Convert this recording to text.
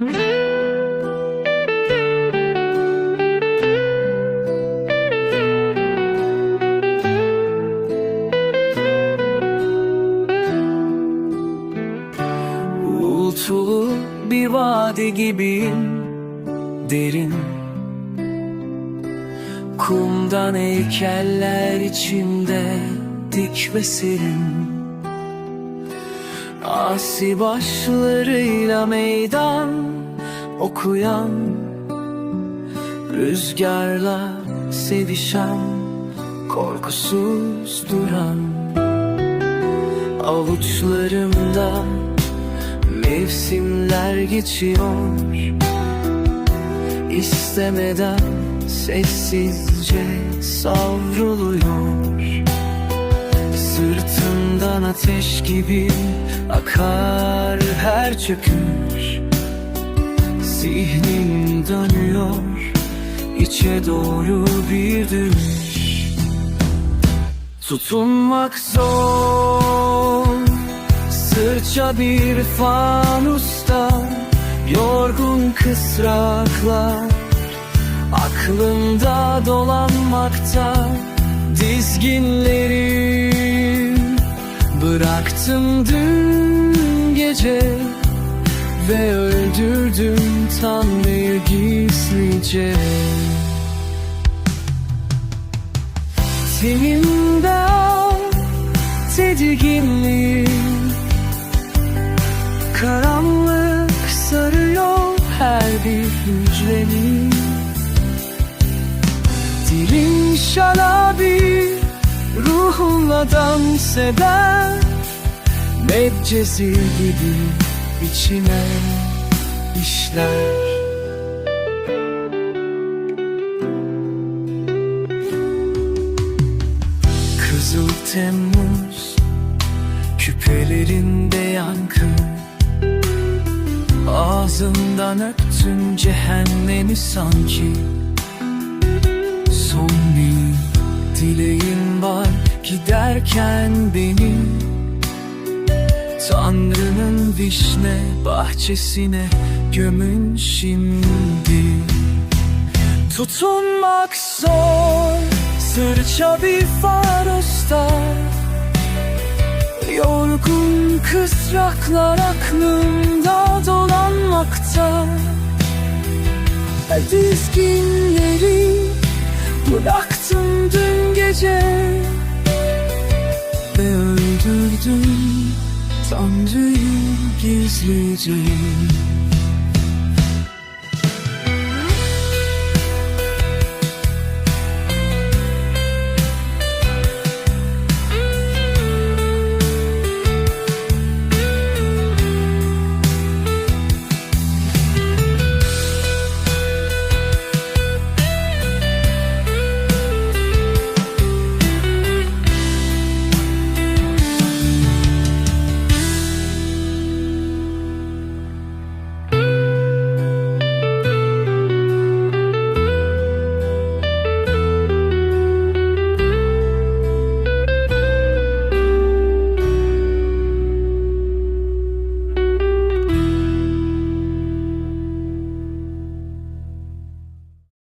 Uğultulu bir vadi gibiyim derin. Kumdan heykeller içimde dik ve serin Asi başlarıyla meydan okuyan Rüzgarla sevişen korkusuz duran. Avuçlarımda mevsimler geçiyor. İstemeden sessizce savruluyor Sırtımdan ateş gibi akar her çöküş. Zihnim dönüyor içe doğru bir dönüş. Tutunmak zor Sırça bir fanusta Yorgun kısraklar. Aklımda dolanmakta Dizginleri Bıraktım dün gece Ve öldürdüm Tanrı'yı gizlice. Tenimde tedirginliğim Karanlık sarıyor her bir hücremi Dilin şarabi ruhunla dans eder Medcezir gibi içine işler. Kızıl Temmuz Küpelerinde yankı. Ağzından öptün cehennemi sanki dileğin var giderken benim Tanrı'nın vişne bahçesine gömün şimdi. Tutunmak zor Sırça bir farosta. Yorgun kısraklar aklımda dolanmakta. Dizginleri bıraktım dün öldürdüm Tanrı'yı gizlice